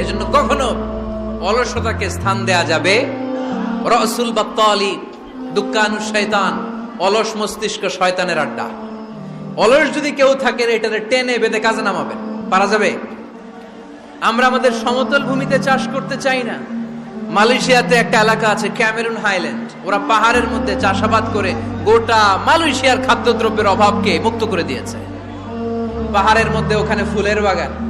এজন্য কখনো অলসতাকে স্থান দেয়া যাবে। রসুল বা তলি দুঃখানু শয়তান, অলস মস্তিষ্ক শয়তানের আড্ডা। অলস যদি কেউ থাকে এটাতে টেনে বেঁধে কাজে নামাবেন। পারা যাবে? আমরা আমাদের সমতল ভূমিতে চাষ করতে চাই না। মালয়েশিয়াতে একটা এলাকা আছে, ক্যামেরুন হাইল্যান্ড। ওরা পাহাড়ের মধ্যে চাষাবাদ করে গোটা মালয়েশিয়ার খাদ্যদ্রব্যের অভাবকে মুক্ত করে দিয়েছে। পাহাড়ের মধ্যে ওখানে ফুলের বাগান।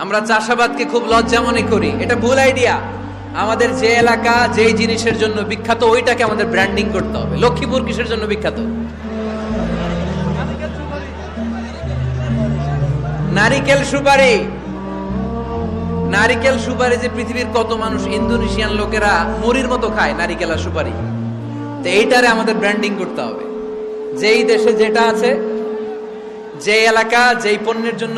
আমরা চাষাবাদকে খুব লজ্জা মনে করি। এটা ভুল আইডিয়া। আমাদের যে এলাকা, যেই জিনিসের জন্য বিখ্যাত, ওইটাকে আমাদের ব্র্যান্ডিং করতে হবে। লক্ষ্মীপুর কিসের জন্য বিখ্যাত? নারিকেল সুপারি। নারিকেল সুপারি যে পৃথিবীর কত মানুষ ইন্দোনেশিয়ান লোকেরা মুড়ির মতো খায়, নারিকেল আর সুপারি। তো এইটারে আমাদের ব্র্যান্ডিং করতে হবে। যেই দেশে যেটা আছে যে এলাকা, যেই পণ্যের জন্য